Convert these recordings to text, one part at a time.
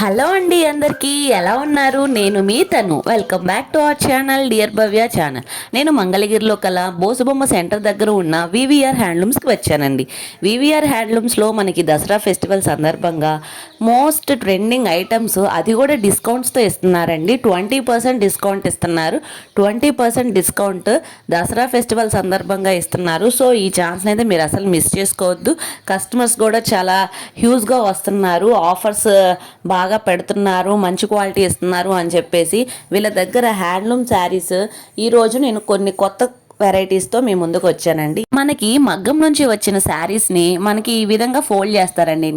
Hello అండి అందరికీ ఎలా ఉన్నారు? నేను మీ తను. Welcome back to our channel dear Bhavya channel నేను మంగళగిరిలో కల బోసుబొమ్మ సెంటర్ దగ్గర ఉన్న వివిఆర్ హ్యాండ్లూమ్స్కి వచ్చానండి. వివిఆర్ హ్యాండ్లూమ్స్లో మనకి దసరా ఫెస్టివల్ సందర్భంగా మోస్ట్ ట్రెండింగ్ ఐటమ్స్ అది కూడా డిస్కౌంట్స్తో ఇస్తున్నారండి. ట్వంటీ పర్సెంట్ డిస్కౌంట్ ఇస్తున్నారు. Twenty percent discount Dasara festival సందర్భంగా ఇస్తున్నారు. సో ఈ ఛాన్స్ని అయితే మీరు అసలు మిస్ చేసుకోవద్దు. కస్టమర్స్ కూడా చాలా హ్యూజ్గా వస్తున్నారు. ఆఫర్స్ బాగా పెడుతున్నారు మంచి క్వాలిటీ ఇస్తున్నారు అని చెప్పేసి వీళ్ళ దగ్గర హ్యాండ్లూమ్ శారీస్ ఈరోజు నేను కొన్ని కొత్త వెరైటీస్తో మీ ముందుకు వచ్చానండి. మనకి మగ్గం నుంచి వచ్చిన శారీస్ని మనకి ఈ విధంగా ఫోల్డ్ చేస్తారండి.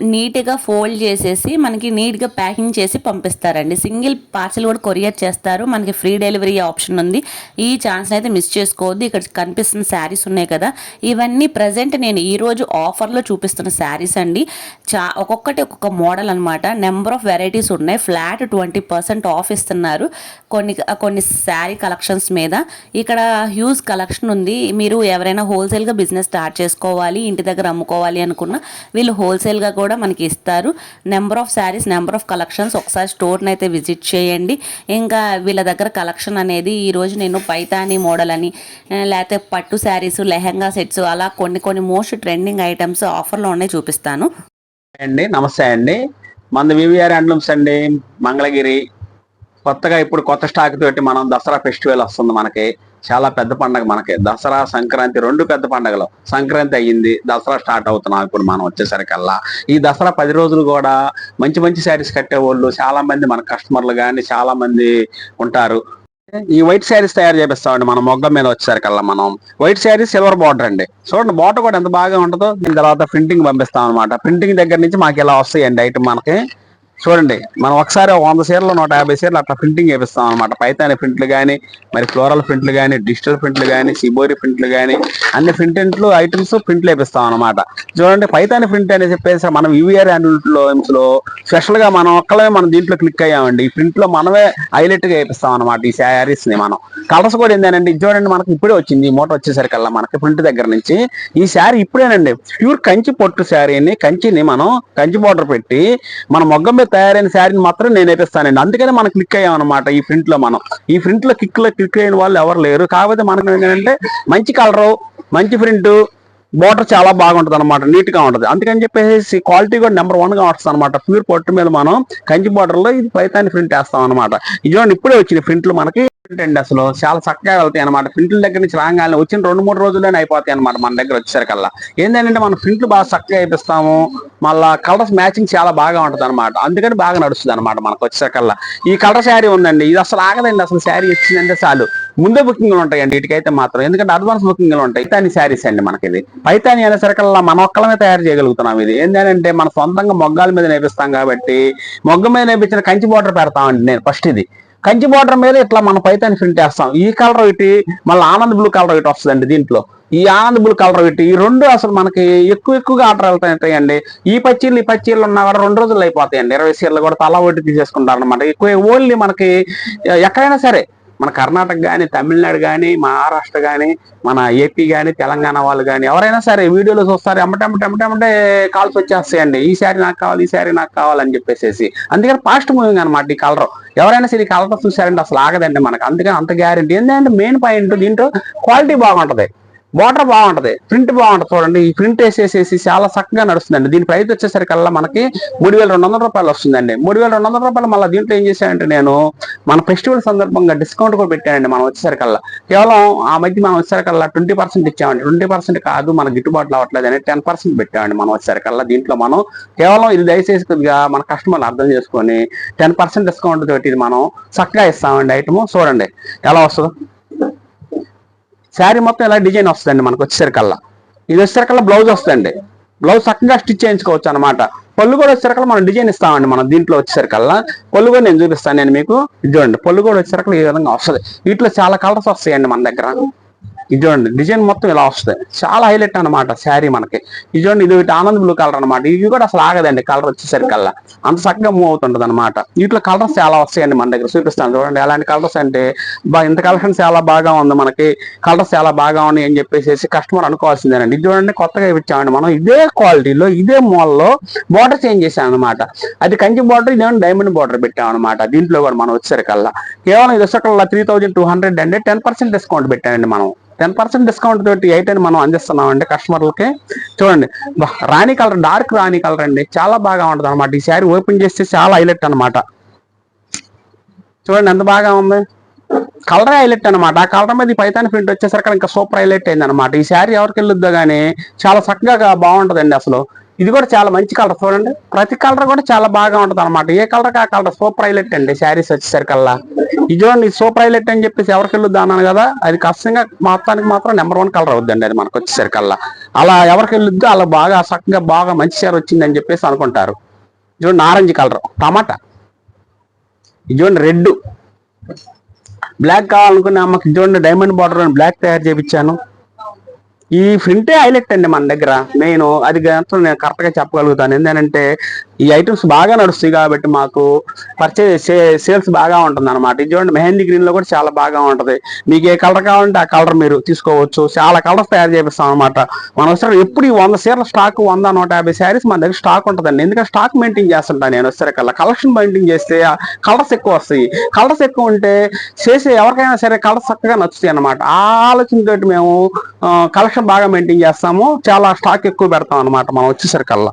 నీట్గా ఫోల్డ్ చేసేసి మనకి నీట్గా ప్యాకింగ్ చేసి పంపిస్తారండి. సింగిల్ పార్సల్ కూడా కొరియర్ చేస్తారు. మనకి ఫ్రీ డెలివరీ ఆప్షన్ ఉంది. ఈ ఛాన్స్ అయితే మిస్ చేసుకోవద్దు. ఇక్కడ కనిపిస్తున్న శారీస్ ఉన్నాయి కదా. ఇవన్నీ ప్రజెంట్ నేను ఈరోజు ఆఫర్లో చూపిస్తున్న శారీస్ అండి. చా ఒక్కొక్కటి ఒక్కొక్క మోడల్ అనమాట నెంబర్ ఆఫ్ వెరైటీస్ ఉన్నాయి. ఫ్లాట్ ట్వంటీ పర్సెంట్ ఆఫ్ ఇస్తున్నారు. కొన్ని కొన్ని శారీ కలెక్షన్స్ మీద. ఇక్కడ హ్యూజ్ కలెక్షన్ ఉంది. మీరు ఎవరైనా హోల్సేల్గా బిజినెస్ స్టార్ట్ చేసుకోవాలి ఇంటి దగ్గర అమ్ముకోవాలి అనుకున్న వీళ్ళు హోల్సేల్గా కూడా మనకి ఇస్తారు. Number of sarees number of collections ఒకసారి స్టోర్ని అయితే విజిట్ చేయండి. ఇంకా వీళ్ళ దగ్గర కలెక్షన్ అనేది ఈరోజు నేను పైతాని మోడల్ అని లేకపోతే పట్టు శారీస్ లెహంగా సెట్స్ అలా కొన్ని కొన్ని మోస్ట్ ట్రెండింగ్ ఐటమ్స్ ఆఫర్లో ఉన్నాయి చూపిస్తాను. అండి నమస్తే అండి. మన వివిఆర్ హ్యాండ్లూమ్స్ అండి మంగళగిరి. కొత్తగా ఇప్పుడు కొత్త స్టాక్ తోటి మనం దసరా ఫెస్టివల్ వస్తుంది మనకి. చాలా పెద్ద పండగ మనకి. దసరా సంక్రాంతి రెండు పెద్ద పండగలు. సంక్రాంతి అయ్యింది దసరా స్టార్ట్ అవుతున్నాం ఇప్పుడు మనం వచ్చేసరికల్లా. ఈ దసరా పది రోజులు కూడా మంచి మంచి శారీస్ కట్టేవాళ్ళు చాలా మంది మన కస్టమర్లు కానీ చాలా మంది ఉంటారు. ఈ వైట్ శారీస్ తయారు చేపిస్తామండి మనం మొగ్గ మీద వచ్చేసరికల్లా మనం. వైట్ శారీస్ సిల్వర్ బార్డర్ అండి. చూడండి బార్డర్ కూడా ఎంత బాగా ఉంటుందో దీని తర్వాత ప్రింటింగ్ పంపిస్తాం అనమాట ప్రింటింగ్ దగ్గర నుంచి మాకు ఇలా వస్తాయండి ఐటమ్ మనకి. చూడండి మనం ఒకసారి వంద చీరలు నూట యాభై చీరలు అట్లా ప్రింటింగ్ చేపిస్తాం అనమాట పైతాని ప్రింట్లు కానీ మరి ఫ్లోరల్ ప్రింట్లు కానీ డిజిటల్ ప్రింట్లు కానీ సిబోరి ప్రింట్లు కానీ అన్ని ప్రింట్లు ఐటమ్స్ ప్రింట్లు వేపిస్తాం అనమాట చూడండి పైతాని ప్రింట్ అని చెప్పేసి మనం యూఆర్లో లో స్పెషల్గా మనం ఒక్కలే మనం దీంట్లో క్లిక్ అయ్యామండి. ఈ ప్రింట్లో మనమే హైలైట్గా వేపిస్తాం అనమాట ఈ శారీస్ని మనం. కలర్స్ కూడా ఏంటంటే చూడండి మనకి ఇప్పుడే వచ్చింది ఈ మూట వచ్చేసరికల్లా మనకి ప్రింట్ దగ్గర నుంచి. ఈ శారీ ఇప్పుడేనండి ప్యూర్ కంచి పొట్టు శారీని కంచిని మనం కంచి బోర్డర్ పెట్టి మన మొగ్గం మీద తయారైన శారీని మాత్రం నేను వేపిస్తానండి. అందుకనే మనం క్లిక్ అయ్యాం అనమాట ఈ ప్రింట్లో మనం. ఈ ప్రింట్లో క్లిక్లో క్లిక్ అయిన వాళ్ళు ఎవరు లేరు. కాకపోతే మనకు ఏంటంటే మంచి కలరు మంచి ప్రింట్ బోర్డర్ చాలా బాగుంటుంది అనమాట నీట్గా ఉంటది. అందుకని చెప్పేసి క్వాలిటీ కూడా నెంబర్ వన్గా వస్తుంది అనమాట ప్యూర్ పొట్టు మీద మనం కంచి బోర్డర్లో ఇది పైతాన్ని ప్రింట్ వేస్తాం అనమాట ఇది ఇప్పుడే వచ్చిన ప్రింట్లు మనకి. అండి అసలు చాలా చక్కగా వెళ్తాయి అనమాట ప్రింట్ల దగ్గర నుంచి రాగానే వచ్చిన రెండు మూడు రోజుల్లోనే అయిపోతాయి అనమాట మన దగ్గర వచ్చేసరికల్లా. ఏంటంటే మనం ప్రింట్లు బాగా చక్కగా అయిపిస్తాము మళ్ళా కలర్స్ మ్యాచింగ్ చాలా బాగా ఉంటుంది అనమాట అందుకని బాగా నడుస్తుంది అనమాట మనకు వచ్చేసరికల్లా. ఈ కలర్ శారీ ఉందండి ఇది అసలు ఆగదండి అసలు శారీ వచ్చిందంటే చాలు. ముందే బుకింగ్లు ఉంటాయండి. వీటికైతే మాత్రం. ఎందుకంటే అడ్వాన్స్ బుకింగ్లు ఉంటాయి. పైతాని శారీస్ అండి మనకి ఇది పైతాని అనేసరికల్లా మన ఒక్కలమే తయారు చేయగలుగుతున్నాం ఇది. ఏంటంటే మన సొంతంగా మొగ్గాల మీద నేపిస్తాం కాబట్టి మొగ్గ మీద నేపించిన కంచి బోర్డర్ పెడతామండి నేను ఫస్ట్ ఇది. కంచి బోర్డర్ మీద ఇట్లా మన పైతాని ప్రింట్ వేస్తాం. ఈ కలర్ ఒకటి మళ్ళీ ఆనంద్ బ్లూ కలర్ ఒకటి వస్తుందండి దీంట్లో. ఈ ఆనంద్ బ్లూ కలర్ ఒకటి ఈ రెండు అసలు మనకి ఎక్కువ ఎక్కువగా ఆర్డర్ వెళ్తాయండి ఈ పచ్చీళ్ళు ఈ పచ్చీళ్ళు ఉన్నా కూడా రెండు రోజులు అయిపోతాయండి. ఇరవై సీర్లు కూడా తలా ఒకటి తీసేసుకుంటారు అనమాట ఎక్కువ ఓన్లీ మనకి ఎక్కడైనా సరే మన కర్ణాటక కానీ తమిళనాడు కానీ మహారాష్ట్ర కానీ మన ఏపీ కానీ తెలంగాణ వాళ్ళు కానీ ఎవరైనా సరే వీడియోలో చూస్తారు ఎమ్మటే ఎమ్మటే ఎమ్మటే కాల్స్ వచ్చేస్తాయండి. ఈ శారీ నాకు కావాలి ఈ శారీ నాకు కావాలని చెప్పేసి అందుకని ఫాస్ట్ మూవింగ్ అనమాట ఈ కలర్ ఎవరైనా సరే ఈ కలర్ చూసారంటే అసలు ఆగదండి మనకు. అందుకని అంత గ్యారంటీ ఏంటంటే మెయిన్ పాయింట్ దీంట్లో క్వాలిటీ బాగుంటది. బార్డర్ బాగుంటది. ప్రింట్ బాగుంటది చూడండి. ఈ ప్రింట్ వేసేసేసి చాలా చక్కగా నడుస్తుందండి. దీని ప్రైస్ వచ్చేసరికల్లా మనకి మూడు వేల రెండు వందల రూపాయలు వస్తుందండి. మూడు వేల రెండు వందల రూపాయలు మళ్ళీ దీంట్లో ఏం చేశానంటే నేను మన ఫెస్టివల్ సందర్భంగా డిస్కౌంట్ కూడా పెట్టానండి మనం వచ్చేసరికల్లా. కేవలం ఆ మధ్య మనం వచ్చేసరికల్లా ట్వంటీ పర్సెంట్ ఇచ్చామండి. ట్వంటీ పర్సెంట్ కాదు మన గిట్టుబాటు అవ్వట్లేదు అని టెన్ పర్సెంట్ పెట్టామండి మనం వచ్చేసరికల్లా దీంట్లో మనం. కేవలం ఇది దయచేసి కొద్దిగా మన కస్టమర్లు అర్థం చేసుకొని టెన్ పర్సెంట్ డిస్కౌంట్ తోటి ఇది మనం చక్కగా ఇస్తామండి ఐటమ్. చూడండి ఎలా వస్తుందో. శారీ మొత్తం ఇలా డిజైన్ వస్తుందండి మనకు వచ్చేసరికల్లా? ఇది వచ్చేసరికల్లా బ్లౌజ్ వస్తుందండి. బ్లౌజ్ చక్కగా స్టిచ్ చేయించుకోవచ్చు అనమాట పళ్ళు కూడా వచ్చేసరికల్లా మనం డిజైన్ ఇస్తామండి మనం దీంట్లో వచ్చేసరికల్లా. పళ్ళు కూడా నేను చూపిస్తాను నేను మీకు. ఇది చూడండి పళ్ళు కూడా వచ్చేసరికల్లా ఈ విధంగా వస్తుంది. వీటిలో చాలా కలర్స్ వస్తాయండి మన దగ్గర. ఇది చూడండి డిజైన్ మొత్తం ఇలా వస్తుంది. చాలా హైలైట్ అన్నమాట శారీ మనకి. ఇది చూడండి ఇది ఒకటి ఆనంద్ బ్లూ కలర్ అనమాట ఇది కూడా అసలు ఆగదండి కలర్ వచ్చేసరికల్లా. అంత చక్కగా మూవ్ అవుతుంటది అనమాట వీటిలో కలర్స్ చాలా వస్తాయండి మన దగ్గర చూపిస్తాను చూడండి. ఎలాంటి కలర్స్ అంటే బా ఇంత కలెక్షన్ చాలా బాగా ఉంది మనకి. కలర్స్ చాలా బాగా ఉన్నాయి అని చెప్పేసి కస్టమర్ అనుకోవాల్సిందేనండి. ఇది చూడండి కొత్తగా ఇచ్చామండి మనం. ఇదే క్వాలిటీలో ఇదే మోల్లో బార్డర్ చేంజ్ చేసాం అనమాట అది కంచి బార్డర్ ఇదేమో డైమండ్ బార్డర్ పెట్టాం అనమాట దీంట్లో కూడా మనం వచ్చేసరికల్లా. కేవలం ఇది వచ్చేకల్లా త్రీ థౌజండ్ టూ హండ్రెడ్ అంటే టెన్ పర్సెంట్ డిస్కౌంట్ పెట్టానండి మనం టెన్ పర్సెంట్ డిస్కౌంట్ తోటి ఎయిట్ అని మనం అందిస్తున్నాం అండి కస్టమర్లకి చూడండి రాణి కలర్ డార్క్ రాణి కలర్ అండి. చాలా బాగా ఉంటుంది అనమాట ఈ శారీ ఓపెన్ చేస్తే చాలా హైలైట్ అనమాట చూడండి ఎంత బాగా ఉంది. కలర్ హైలైట్ అనమాట ఆ కలర్ మీద పైతాన్ పైతాని ప్రింట్ వచ్చేసరికి ఇంకా సూపర్ హైలైట్ అయింది అనమాట ఈ శారీ ఎవరికి వెళ్ళొద్దో గానీ చాలా చక్కగా బాగుంటుందండి అసలు. ఇది కూడా చాలా మంచి కలర్ చూడండి. ప్రతి కలర్ కూడా చాలా బాగా ఉంటుంది అనమాట ఏ కలర్ ఆ కలర్ సూపర్ హైలైట్ అండి. శారీస్ వచ్చేసరికల్లా. ఇది చూడండి సూపర్ హైలైట్ అని చెప్పేసి ఎవరికి వెళ్ళొద్దు అన్నాను కదా అది ఖచ్చితంగా మొత్తానికి మాత్రం నెంబర్ వన్ కలర్ అవుద్దండి అది మనకు వచ్చేసరికల్లా. అలా ఎవరికి వెళ్ళొద్దు అలా బాగా చక్కగా బాగా మంచి చీర వచ్చిందని చెప్పేసి అనుకుంటారు. చూడండి ఆరెంజ్ కలర్ టమాటా. ఇది చూడండి రెడ్ బ్లాక్ కావాలనుకునే అమ్మకి చూడండి డైమండ్ బార్డర్ బ్లాక్ తయారు చేయించాను ఈ ప్రింటే హైలైట్ అండి మన దగ్గర. మెయిన్ అది నేను కరెక్ట్గా చెప్పగలుగుతాను. ఏంటంటే ఈ ఐటమ్స్ బాగా నడుస్తాయి కాబట్టి మాకు పర్చేజ్ సేల్స్ బాగా ఉంటుంది అనమాట ఇది చూడండి మెహందీ గ్రీన్లో కూడా చాలా బాగా ఉంటది. మీకు ఏ కలర్ కావాలంటే ఆ కలర్ మీరు తీసుకోవచ్చు. చాలా కలర్స్ తయారు చేపిస్తాం అనమాట మన వస్తారు ఎప్పుడు ఈ వంద సీరల స్టాక్ వంద నూట యాభై శారీస్ మన దగ్గర స్టాక్ ఉంటుందండి. ఎందుకంటే స్టాక్ మెయింటైన్ చేస్తుంటాను నేను వస్తారు కల్లా. కలెక్షన్ మెయింటైన్ చేస్తే కలర్స్ ఎక్కువ వస్తాయి. కలర్స్ ఎక్కువ ఉంటే చేసే ఎవరికైనా సరే కలర్స్ చక్కగా నచ్చుతాయి అనమాట ఆ ఆలోచనతోటి మేము కలెక్షన్ బాగా మెయింటైన్ చేస్తాము. చాలా స్టాక్ ఎక్కువ పెడతాం అనమాట మనం వచ్చేసరికల్లా.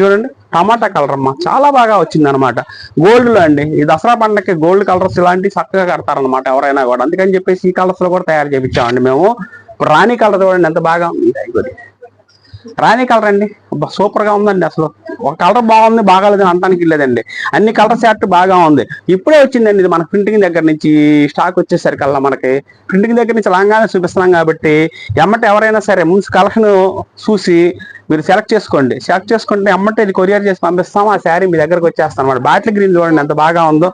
చూడండి టమాటా కలర్ అమ్మా. చాలా బాగా వచ్చింది అనమాట గోల్డ్లో అండి. ఈ దసరా పండగకి గోల్డ్ కలర్స్ ఇలాంటివి చక్కగా కడతారనమాట ఎవరైనా కూడా. అందుకని చెప్పేసి ఈ కలర్స్లో కూడా తయారు చేయించామండి మేము. రాణి కలర్ చూడండి ఎంత బాగా ఉంది. రాణి కలర్ అండి. సూపర్గా ఉందండి అసలు. ఒక కలర్ బాగుంది బాగాలేదు అంటానికి లేదండి అన్ని కలర్ షర్ట్ బాగా ఉంది. ఇప్పుడే వచ్చిందండి ఇది మన ప్రింటింగ్ దగ్గర నుంచి. స్టాక్ వచ్చేసరికల్లా మనకి. ప్రింటింగ్ దగ్గర నుంచి లాగానే చూపిస్తున్నాం కాబట్టి ఎమ్మట ఎవరైనా సరే ముందు కలెక్షన్ చూసి మీరు సెలెక్ట్ చేసుకోండి. సెలెక్ట్ చేసుకుంటే ఎమ్మటే ఇది కొరియర్ చేసి పంపిస్తాం. ఆ శారీ మీ దగ్గరకు వచ్చేస్తాం అనమాట బాటిల్ గ్రీన్ చూడండి ఎంత బాగా ఉందో.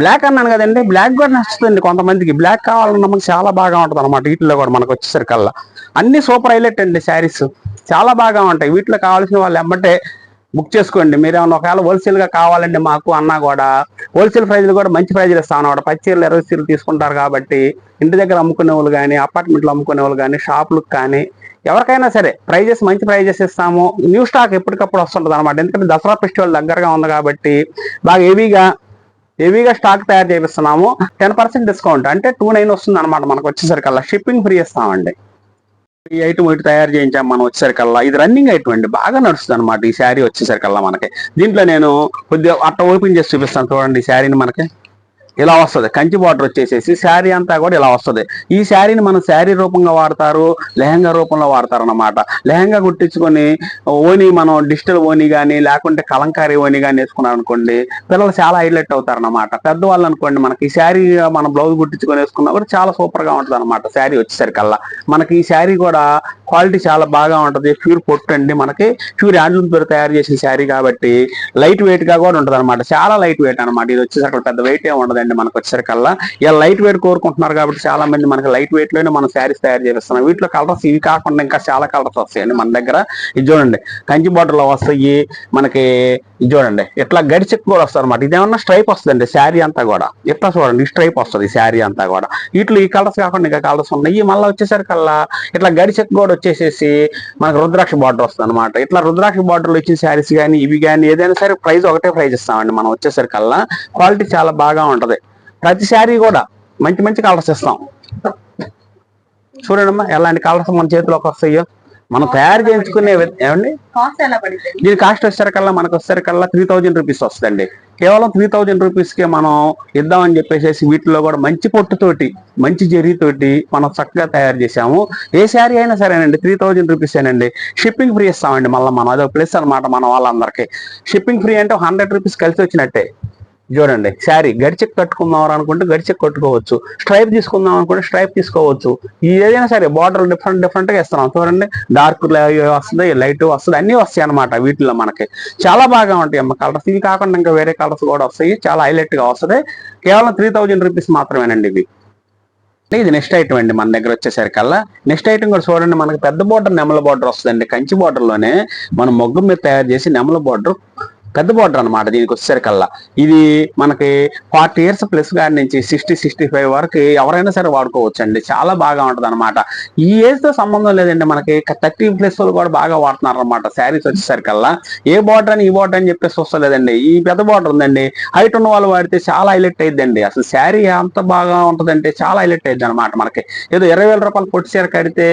బ్లాక్ అన్నాను కదండి. బ్లాక్ కూడా నచ్చుతుంది కొంతమందికి. బ్లాక్ కావాలన్న మనకి చాలా బాగా ఉంటుంది అనమాట వీటిలో కూడా మనకు వచ్చేసరికల్లా. అన్ని సూపర్ హైలైట్ అండి శారీస్ చాలా బాగా ఉంటాయి. వీటిలో కావాల్సిన వాళ్ళు ఎమ్మటే బుక్ చేసుకోండి. మీరు ఏమైనా ఒకవేళ హోల్సేల్గా కావాలండి మాకు అన్నా కూడా హోల్సేల్ ప్రైజ్లు కూడా మంచి ప్రైజ్లు ఇస్తాను అనమాట పచ్చీరలు ఇరవై చీరలు తీసుకుంటారు కాబట్టి ఇంటి దగ్గర అమ్ముకునే వాళ్ళు కానీ అపార్ట్మెంట్లు అమ్ముకునే వాళ్ళు కానీ షాపులకు కానీ ఎవరికైనా సరే ప్రైజెస్ మంచి ప్రైజెస్ ఇస్తాము. న్యూ స్టాక్ ఎప్పటికప్పుడు వస్తుంటుంది అనమాట ఎందుకంటే దసరా ఫెస్టివల్ దగ్గరగా ఉంది కాబట్టి బాగా హెవీగా హెవీగా స్టాక్ తయారు చేపిస్తున్నాము. టెన్ పర్సెంట్ డిస్కౌంట్ అంటే టూ నైన్ వస్తుంది అనమాట మనకు వచ్చేసరికల్లా. షిప్పింగ్ ఫ్రీ ఇస్తామండి. ఈ ఐటమ్ ఒకటి తయారు చేయించాం మనం వచ్చేసరికల్లా. ఇది రన్నింగ్ ఐటమ్ అండి. బాగా నడుస్తుంది అనమాట ఈ శారీ వచ్చేసరికల్లా మనకి. దీంట్లో నేను కొద్దిగా అట్ట ఓపెన్ చేసి చూపిస్తాను చూడండి ఈ శారీని మనకి. ఇలా వస్తుంది. కంచి బార్డర్ వచ్చేసేసి శారీ అంతా కూడా ఇలా వస్తుంది. ఈ శారీని మనం శారీ రూపంగా వాడతారు లెహంగా రూపంలో వాడతారు అన్నమాట లెహంగా కుట్టించుకొని ఓని మనం డిజిటల్ ఓని కానీ లేకుంటే కలంకారీ ఓని కానీ వేసుకున్నాం అనుకోండి పిల్లలు చాలా హైలైట్ అవుతారు అనమాట పెద్దవాళ్ళు అనుకోండి మనకి ఈ శారీ మనం బ్లౌజ్ కుట్టించుకొని వేసుకున్నా కూడా చాలా సూపర్గా ఉంటుంది అనమాట శారీ వచ్చేసరికల్లా. మనకి ఈ శారీ కూడా క్వాలిటీ చాలా బాగా ఉంటుంది. ప్యూర్ పొట్టు అండి మనకి. ప్యూర్ హ్యాండ్లూమ్తో తయారు చేసిన శారీ కాబట్టి లైట్ వెయిట్గా కూడా ఉంటుంది అనమాట చాలా లైట్ వెయిట్ అనమాట ఇది వచ్చేసరికి పెద్ద వెయిట్ ఏ ఉండదండి మనకు వచ్చేసరికల్లా ఇలా లైట్ వెయిట్ కోరుకుంటున్నారు కాబట్టి చాలా మంది మనకి లైట్ వెయిట్లోనే మనం శారీస్ తయారు చేస్తున్నాం వీటిలో కలర్స్ ఇవి కాకుండా ఇంకా చాలా కలర్స్ వస్తాయండి మన దగ్గర. ఇది చూడండి కంచి బార్డర్లో వస్తాయి. మనకి ఇది చూడండి ఇట్లా గడిచెక్ కూడా వస్తుంది అనమాట ఇదేమన్నా స్ట్రైప్ వస్తుందండి శారీ అంతా కూడా. ఇట్లా చూడండి ఈ స్ట్రైప్ వస్తుంది శారీ అంతా కూడా. వీటిలో ఈ కలర్స్ కాకుండా ఇంకా కలర్స్ ఉన్నాయి. మళ్ళీ వచ్చేసరికల్లా ఇట్లా గడిచెక్ కూడా వచ్చేసేసి మనకు రుద్రాక్ష బార్డర్ వస్తుంది అనమాట ఇట్లా రుద్రాక్ష బార్డర్లో ఇచ్చిన శారీస్ కానీ ఇవి కానీ ఏదైనా సరే ప్రైస్ ఒకటే ప్రైస్ ఇస్తామండి మనం వచ్చేసరికల్లా. క్వాలిటీ చాలా బాగా ఉంటది. ప్రతి శారీ కూడా మంచి మంచి కలర్స్ ఇస్తాం. చూడండి అమ్మా ఎలాంటి కలర్స్ మన చేతిలోకి వస్తాయో. మనం తయారు చేయించుకునే ఏమండి? దీని కాస్ట్ వచ్చేసరికల్లా మనకు వచ్చేసరికల్లా త్రీ థౌజండ్ రూపీస్ వస్తుందండి. కేవలం త్రీ థౌజండ్ రూపీస్కి మనం ఇద్దామని చెప్పేసి వీటిలో కూడా మంచి పొట్టుతోటి మంచి జరీతోటి మనం చక్కగా తయారు చేసాము ఏ శారీ అయినా సరేనండి త్రీ థౌజండ్ రూపీస్ ఏనండి. షిప్పింగ్ ఫ్రీ ఇస్తామండి మళ్ళీ మనం. అదొక ప్లస్ అనమాట మన వాళ్ళందరికీ. షిప్పింగ్ ఫ్రీ అంటే హండ్రెడ్ రూపీస్ కలిసి వచ్చినట్టే. చూడండి శారీ గడిచెక్ కట్టుకుందాం అనుకుంటే గడిచెక్ కట్టుకోవచ్చు. స్ట్రైప్ తీసుకుందాం అనుకుంటే స్ట్రైప్ తీసుకోవచ్చు. ఏదైనా సరే బార్డర్ డిఫరెంట్ డిఫరెంట్గా ఇస్తున్నాం. చూడండి డార్క్ వస్తుంది లైట్ వస్తుంది అన్ని వస్తాయి అనమాట వీటిలో మనకి. చాలా బాగా ఉంటాయి అమ్మ కలర్స్ ఇవి కాకుండా ఇంకా వేరే కలర్స్ కూడా వస్తాయి. చాలా హైలైట్గా వస్తుంది. కేవలం త్రీ థౌజండ్ రూపీస్ మాత్రమేనండి ఇవి. ఇది నెక్స్ట్ ఐటమ్ అండి మన దగ్గర వచ్చేసరికల్లా. నెక్స్ట్ ఐటమ్ కూడా చూడండి మనకి పెద్ద బార్డర్ నెమల బార్డర్ వస్తుందండి. కంచి బార్డర్లోనే మనం మొగ్గు మీద తయారు చేసి నెమల బార్డర్ పెద్ద బార్డర్ అన్నమాట దీనికి వచ్చేసరికల్లా. ఇది మనకి ఫార్టీ ఇయర్స్ ప్లస్ గారి నుంచి సిక్స్టీ సిక్స్టీ ఫైవ్ వరకు ఎవరైనా సరే వాడుకోవచ్చు అండి చాలా బాగా ఉంటది అనమాట ఈ ఏజ్తో సంబంధం లేదండి. మనకి థర్టీ ప్లస్ వాళ్ళు కూడా బాగా వాడుతున్నారు అనమాట శారీస్ వచ్చేసరికల్లా. ఏ బార్డర్ అని ఈ బార్డర్ అని చెప్పేసి వస్తలేదండి. ఈ పెద్ద బార్డర్ ఉందండి. హైట్ ఉన్న వాళ్ళు వాడితే చాలా హైలైట్ అయిందండి అసలు శారీ అంత బాగా ఉంటదంటే చాలా హైలైట్ అయింది అనమాట మనకి. ఏదో ఇరవై వేల రూపాయలు పొట్టి చీర కడితే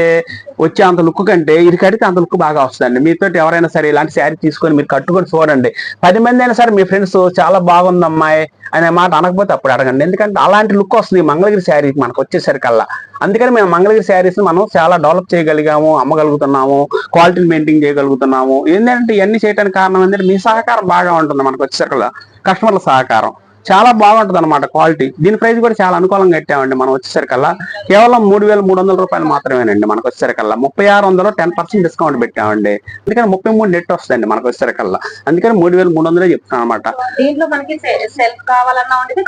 వచ్చే అంత లుక్ కంటే ఇది కడితే అంత లుక్ బాగా వస్తుందండి. మీతో ఎవరైనా సరే ఇలాంటి శారీ తీసుకొని మీరు కట్టుకొని చూడండి. పది మంది అయినా సరే మీ ఫ్రెండ్స్ చాలా బాగుంది అమ్మాయి అనే మాట అనకపోతే అప్పుడు అడగండి. ఎందుకంటే అలాంటి లుక్ వస్తుంది మంగళగిరి శారీ మనకు వచ్చేసరికల్లా. అందుకని మేము మంగళగిరి శారీస్ మనం చాలా డెవలప్ చేయగలిగాము అమ్మగలుగుతున్నాము క్వాలిటీని మెయింటైన్ చేయగలుగుతున్నాము. ఏంటంటే ఇవన్నీ చేయడానికి కారణం ఏంటంటే మీ సహకారం బాగా ఉంటుంది మనకు వచ్చేసరికల్లా. కస్టమర్ల సహకారం. చాలా బాగుంటుంది అనమాట క్వాలిటీ. దీని ప్రైస్ కూడా చాలా అనుకూలంగా పెట్టామండి మనం వచ్చేసరికల్లా? కేవలం మూడు వేల మూడు వందల రూపాయలు మాత్రమేనండి మనకు వచ్చేసరికల్లా. ముప్పై ఆరు వందలు టెన్ పర్సెంట్ డిస్కౌంట్ పెట్టామండి. అందుకని ముప్పై మూడు నెట్ వస్తుందండి మనకు వచ్చేసరికల్లా. అందుకని మూడు వేల మూడు వందలే చెప్తాను అనమాట సెల్ఫ్ ఉంటుంది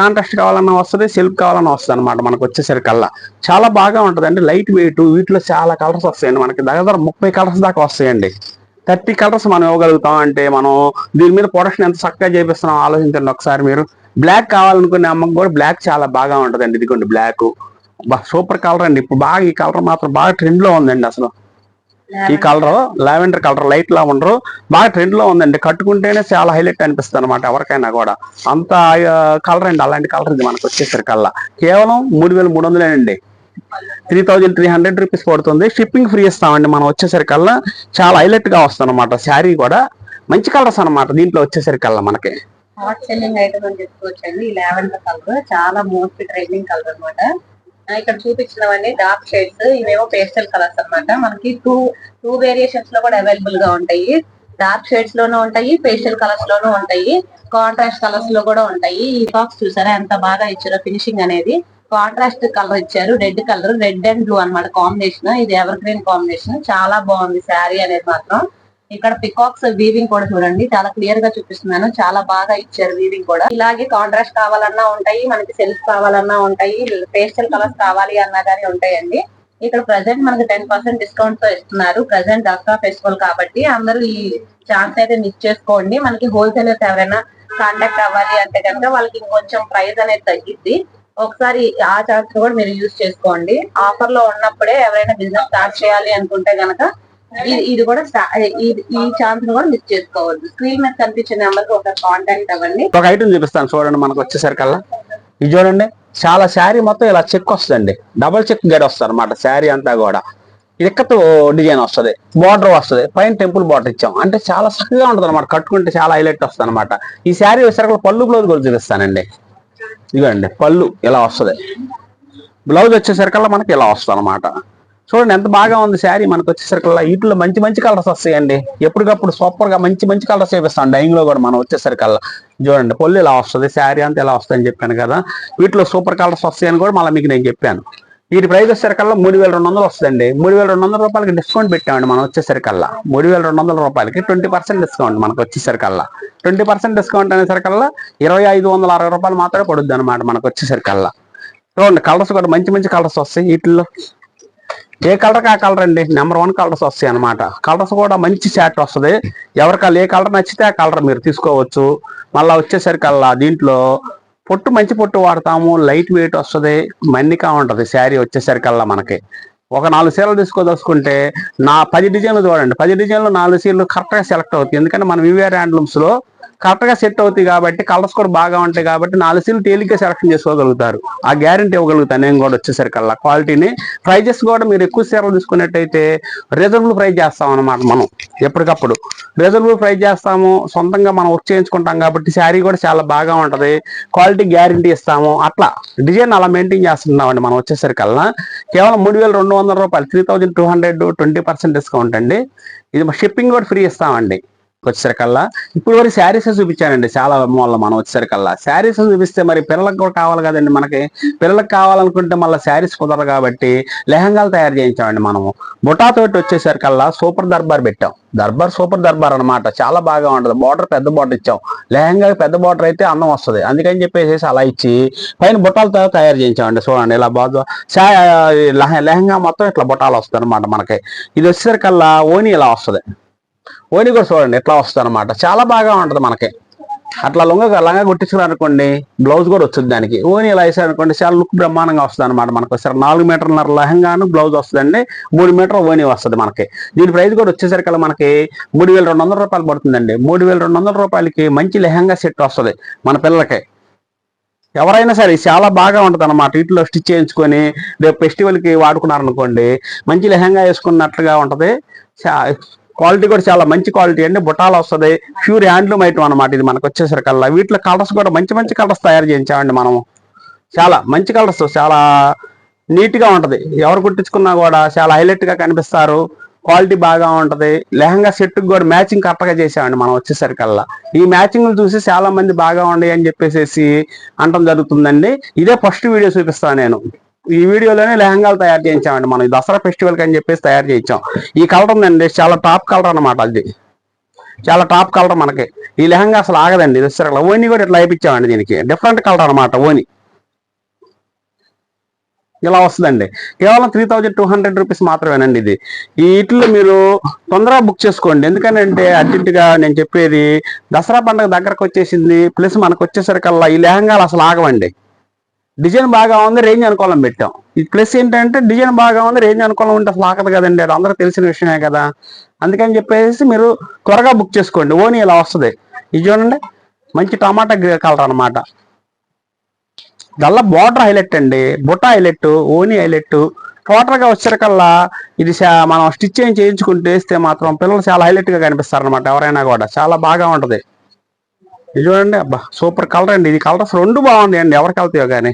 కాంట్రాస్ట్ కావాలన్నా ఉంటుంది. వస్తుంది సిల్క్ కావాలన్నా వస్తుంది అనమాట మనకు వచ్చేసరికల్లా. చాలా బాగా ఉంటదండి లైట్ వెయిట్ వీటిలో చాలా కలర్స్ వస్తాయండి మనకి. దగ్గర ముప్పై కలర్స్ దాకా వస్తాయండి. థర్టీ కలర్స్ మనం ఇవ్వగలుగుతాం. అంటే మనం దీని మీద ప్రొడక్షన్ ఎంత చక్కగా చేపిస్తున్నాం ఆలోచించండి ఒకసారి మీరు. బ్లాక్ కావాలనుకునే అమ్మకి కూడా బ్లాక్ చాలా బాగా ఉంటదండి. ఇదిగోండి బ్లాక్ సూపర్ కలర్ అండి. ఇప్పుడు బాగా ఈ కలర్ మాత్రం బాగా ట్రెండ్లో ఉందండి అసలు. ఈ కలర్ లావెండర్ కలర్ లైట్ లా ఉండరు. బాగా ట్రెండ్లో ఉందండి. కట్టుకుంటేనే చాలా హైలైట్ అనిపిస్తుంది అనమాట ఎవరికైనా కూడా. అంత కలర్ అండి. అలాంటి కలర్ ఇది మనకు వచ్చేసరికల్లా. కేవలం మూడు వేల మూడు వందలేనండి. Three thousand three hundred rupees పడుతుంది. షిప్పింగ్ ఫ్రీ ఇస్తామండి మనం వచ్చేసరికల్లా. చాలా హైలైట్గా వస్తుంది అనమాట శారీ కూడా మంచి కలర్స్ అన్నమాట దీంట్లో వచ్చేసరికల్లా మనకి. హాట్ సెల్లింగ్ ఐటమ్ అని చెప్పుకోవచ్చండి. ఈ లావెండర్ కలర్ చాలా మోస్ట్ ట్రెండింగ్ కలర్ అనమాట ఇక్కడ చూపించినవన్నీ డార్క్ షేడ్స్ ఇవేమో పేస్టల్ కలర్స్ అన్నమాట. మనకి టూ టూ వేరియేషన్స్లో కూడా అవైలబుల్గా ఉంటాయి. డార్క్ షేడ్స్ లోనూ ఉంటాయి పేస్టల్ కలర్స్ లోనూ ఉంటాయి. కాంట్రాస్ట్ కలర్స్లో కూడా ఉంటాయి. ఈ బాక్స్ చూసారా? ఎంత బాగా ఇచ్చారో ఫినిషింగ్ అనేది. కాంట్రాస్ట్ కలర్ ఇచ్చారు. Red colour red and blue అన్నమాట కాంబినేషన్ ఇది ఎవర్ గ్రీన్ కాంబినేషన్ చాలా బాగుంది శారీ అనేది మాత్రం. ఇక్కడ పికాక్స్ వీవింగ్ కూడా చూడండి. చాలా క్లియర్గా చూపిస్తున్నాను. చాలా బాగా ఇచ్చారు వీవింగ్ కూడా. ఇలాగే కాంట్రాస్ట్ కావాలన్నా ఉంటాయి. మనకి సెల్ఫ్ కావాలన్నా ఉంటాయి. పేస్టల్ కలర్స్ కావాలి అన్నా కానీ ఉంటాయండి. ఇక్కడ ప్రజెంట్ మనకి టెన్ పర్సెంట్ డిస్కౌంట్తో ఇస్తున్నారు. ప్రజెంట్ దసరా ఫెస్టివల్ కాబట్టి అందరూ ఈ ఛాన్స్ అయితే మిస్ చేసుకోండి. మనకి హోల్సేలర్స్ ఎవరైనా కాంటాక్ట్ అవ్వాలి అంటే కనుక వాళ్ళకి ఇంకొంచెం ప్రైస్ అనేది తగ్గిద్ది. ఒకసారి ఆ ఛాన్స్ కూడా మీరు యూజ్ చేసుకోండి. ఆఫర్లో ఉన్నప్పుడే ఎవరైనా బిజినెస్ స్టార్ట్ చేయాలి అనుకుంటే గనక ఇది ఇది కూడా ఇది ఈ ఛాన్స్ కూడా మిస్ చేసుకోవద్దు. స్క్రీన్ మీద కనిపించే నెంబర్కి ఒక కాంటాక్ట్ అవ్వండి. ఒక ఐటమ్ చూపిస్తాను చూడండి మనకు వచ్చేసరికల్లా. ఇది చూడండి చాలా శారీ మొత్తం ఇలా చెక్ వస్తుందండి. డబల్ చెక్ గడి వస్తుంది అనమాట శారీ అంతా కూడా. ఇక్కతో డిజైన్ వస్తుంది? బార్డర్ వస్తుంది. పైన టెంపుల్ బార్డర్ ఇచ్చాం అంటే చాలా చక్కగా ఉంటుంది అనమాట కట్టుకుంటే చాలా హైలైట్ వస్తుంది అనమాట ఈ శారీ వచ్చేసరికి పళ్ళు బ్లౌజ్ కూడా చూపిస్తానండి. ఇదిగోండి పళ్ళు ఇలా వస్తుంది. బ్లౌజ్ వచ్చేసరికల్లా మనకి ఇలా వస్తుంది అనమాట చూడండి ఎంత బాగా ఉంది శారీ మనకు వచ్చేసరికల్లా. వీటిలో మంచి మంచి కలర్స్ వస్తాయండి. ఎప్పటికప్పుడు సూపర్గా మంచి మంచి కలర్స్ చేపిస్తాం. డైయింగ్ కూడా మనం వచ్చేసరికల్లా. చూడండి పొల్లు ఇలా వస్తుంది శారీ అంతా ఇలా వస్తుందని చెప్పాను కదా. వీటిలో సూపర్ కలర్స్ వస్తాయని కూడా మళ్ళీ మీకు నేను చెప్పాను. వీటి ప్రైస్ వచ్చేసరికల్లా మూడు వేల రెండు వందలు వస్తుందండి. మూడు వేల రెండు వందల రూపాయలకి డిస్కౌంట్ పెట్టామండి మనం వచ్చేసరికల్లా. మూడు వేల రెండు వందల రూపాయలకి ట్వంటీ పర్సెంట్ డిస్కౌంట్ మనకు వచ్చేసరికల్లా. ట్వంటీ పర్సెంట్ డిస్కౌంట్ అనేసరికల్లా ఇరవై ఐదు వందల అరవై రూపాయలు మాత్రమే పడుద్ది అనమాట మనకు వచ్చేసరికల్లా. చూడండి కలర్స్ కూడా మంచి మంచి కలర్స్ వస్తాయి. వీటిల్లో ఏ కలర్ ఆ కలర్ అండి? నెంబర్ వన్ కలర్స్ వస్తాయి అనమాట కలర్స్ కూడా మంచి షాట్ వస్తుంది. ఎవరికల్లా ఏ కలర్ నచ్చితే ఆ కలర్ మీరు తీసుకోవచ్చు. మళ్ళీ వచ్చేసరికల్లా దీంట్లో పొట్టు మంచి పొట్టు వాడతాము లైట్ వెయిట్ వస్తుంది మన్నికా ఉంటుంది శారీ వచ్చేసరికల్లా మనకి. ఒక నాలుగు సీరలు తీసుకోదలుచుకుంటే నా పది డిజైన్లు చూడండి. పది డిజైన్లు నాలుగు సీరలు కరెక్ట్గా సెలెక్ట్ అవుతాయి. ఎందుకంటే మనం వివిఆర్ హ్యాండ్లూమ్స్లో కరెక్ట్గా సెట్ అవుతాయి కాబట్టి కలర్స్ కూడా బాగా ఉంటాయి కాబట్టి నాలుగు సీలు తేలిగ్గా సెలెక్షన్ చేసుకోగలుగుతారు. ఆ గ్యారంటీ ఇవ్వగలుగుతాను నేను కూడా వచ్చేసరికల్లా క్వాలిటీని. ప్రైజెస్ కూడా మీరు ఎక్కువ సేవలు తీసుకున్నట్టయితే రీజనబుల్ ప్రైస్ చేస్తాం అనమాట మనం ఎప్పటికప్పుడు. రీజనబుల్ ప్రైస్ చేస్తాము సొంతంగా మనం వర్క్ చేయించుకుంటాం కాబట్టి శారీ కూడా చాలా బాగా ఉంటది. క్వాలిటీ గ్యారంటీ ఇస్తాము అట్లా డిజైన్ అలా మెయింటైన్ చేస్తున్నామండి మనం వచ్చేసరికల్లా. కేవలం మూడు వేల రెండు వందల రూపాయలు three thousand two hundred twenty percent discount అండి. ఇది షిప్పింగ్ కూడా ఫ్రీ ఇస్తామండి. వచ్చేసరికల్లా. ఇప్పుడు వరకు శారీస్ చూపించానండి చాలా మూల మనం వచ్చేసరికల్లా. శారీస్ చూపిస్తే మరి పిల్లలకు కూడా కావాలి కదండి మనకి. పిల్లలకు కావాలనుకుంటే మళ్ళీ శారీస్ కుదరదు కాబట్టి లెహంగాలు తయారు చేయించామండి మనము. బుటా తోటి వచ్చేసరికల్లా సూపర్ దర్బార్ పెట్టాం. దర్బార్ సూపర్ దర్బార్ అన్నమాట. చాలా బాగా ఉంటుంది. బార్డర్ పెద్ద బార్డర్ ఇచ్చాం. లెహంగా పెద్ద బార్డర్ అయితే అందం వస్తుంది. అందుకని చెప్పేసి అలా ఇచ్చి పైన బుట్టాలతో తయారు చేయించామండి. చూడండి ఇలా బాగా లెహ- లెహంగా మొత్తం ఇట్లా బుట్టాలు వస్తుంది అనమాట మనకి. ఇది వచ్చేసరికల్లా ఓని ఇలా వస్తుంది. ఓని కూడా చూడండి ఇట్లా వస్తుంది అనమాట చాలా బాగా ఉంటుంది మనకి. అట్లా లొంగ లంగా కొట్టించుకున్నారనుకోండి బ్లౌజ్ కూడా వచ్చింది దానికి. ఓని ఇలా వేసారనుకోండి చాలా లుక్ బ్రహ్మాండంగా వస్తుంది అనమాట మనకు. సరే నాలుగు మీటర్లన్నర లెహంగాను బ్లౌజ్ వస్తుందండి మూడు మీటర్ ఓని వస్తుంది మనకి. దీని ప్రైస్ కూడా వచ్చేసరికి మనకి మూడు వేల రెండు వందల రూపాయలు పడుతుందండి. మూడు వేల రెండు వందల రూపాయలకి మంచి లెహంగా సెట్ వస్తుంది మన పిల్లలకి. ఎవరైనా సరే చాలా బాగా ఉంటుంది అనమాట వీటిలో స్టిచ్ చేయించుకొని రేపు ఫెస్టివల్కి వాడుకున్నారనుకోండి మంచి లెహంగా వేసుకున్నట్లుగా ఉంటుంది. క్వాలిటీ కూడా చాలా మంచి క్వాలిటీ అండి. బుటాలు వస్తుంది. ప్యూర్ హ్యాండ్లూమ్ ఐటమ్ అనమాట ఇది మనకు వచ్చేసరికల్లా. వీటిలో కలర్స్ కూడా మంచి మంచి కలర్స్ తయారు చేయించామండి మనము. చాలా మంచి కలర్స్ చాలా నీట్గా ఉంటుంది. ఎవరు కుట్టించుకున్నా కూడా చాలా హైలైట్గా కనిపిస్తారు. క్వాలిటీ బాగా ఉంటుంది. లెహంగా సెట్కి కూడా మ్యాచింగ్ కరెక్ట్గా చేసామండి మనం వచ్చేసరికల్లా. ఈ మ్యాచింగ్ చూసి చాలా మంది బాగా ఉన్నాయి అని చెప్పేసి అనటం జరుగుతుందండి. ఇదే ఫస్ట్ వీడియో చూపిస్తాను నేను. ఈ వీడియోలోనే లెహంగాలు తయారు చేయించామండి మనం. ఈ దసరా ఫెస్టివల్ అని చెప్పేసి తయారు చేయించాం. ఈ కలర్ ఉందండి చాలా టాప్ కలర్ అనమాట అది. చాలా టాప్ కలర్ మనకి. ఈ లెహంగా అసలు ఆగదండి దసరా ఓని కూడా ఇట్లా అయిపించామండి దీనికి. డిఫరెంట్ కలర్ అన్నమాట ఓని ఇలా వస్తుందండి. కేవలం three thousand two hundred rupees మాత్రమేనండి ఇది. ఈ వీటిలో మీరు తొందరగా బుక్ చేసుకోండి. ఎందుకంటే అర్జెంటుగా నేను చెప్పేది దసరా పండుగ దగ్గరకు వచ్చేసింది ప్లస్ మనకు వచ్చేసరికల్లా ఈ లెహంగాలు అసలు ఆగవండి. డిజైన్ బాగా ఉంది రేంజ్ అనుకూలం పెట్టాం. ఈ ప్లస్ ఏంటంటే డిజైన్ బాగా ఉంది రేంజ్ అనుకూలం ఉంటే అసలు కదండి అది అందరూ తెలిసిన విషయమే కదా. అందుకని చెప్పేసి మీరు త్వరగా బుక్ చేసుకోండి. ఓని ఇలా వస్తుంది. ఇది చూడండి మంచి టమాటా కలర్ అన్నమాట. దల్ల బోర్డర్ హైలైట్ అండి. బుట్ట హైలైట్ ఓని హైలైట్ టోటల్గా వచ్చేకల్లా ఇది మనం స్టిచ్ చేయించుకుంటే వేస్తే మాత్రం పిల్లలు చాలా హైలైట్గా కనిపిస్తారు అనమాట ఎవరైనా కూడా. చాలా బాగా ఉంటుంది. ఇది చూడండి అబ్బా సూపర్ కలర్ అండి. ఇది కలర్స్ రెండు బాగుంది అండి. ఎవరికి వెళ్తాయో కానీ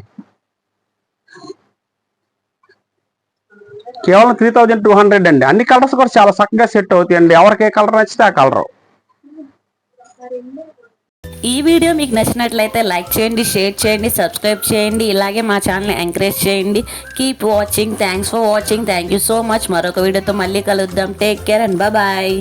కేవలం త్రీ థౌజండ్ టూ హండ్రెడ్ అండి. అన్ని కలర్స్ కూడా చాలా చక్కగా సెట్ అవుతాయండి. ఎవరికి ఏ కలర్ నచ్చితే ఆ కలర్ ఈ వీడియో మీకు నచ్చినట్లయితే లైక్ చేయండి షేర్ చేయండి సబ్స్క్రైబ్ చేయండి. ఇలాగే మా ఛానల్ని ఎంకరేజ్ చేయండి. Keep watching thanks for watching thank you so much మరొక వీడియోతో మళ్ళీ కలుద్దాం. Take care and bye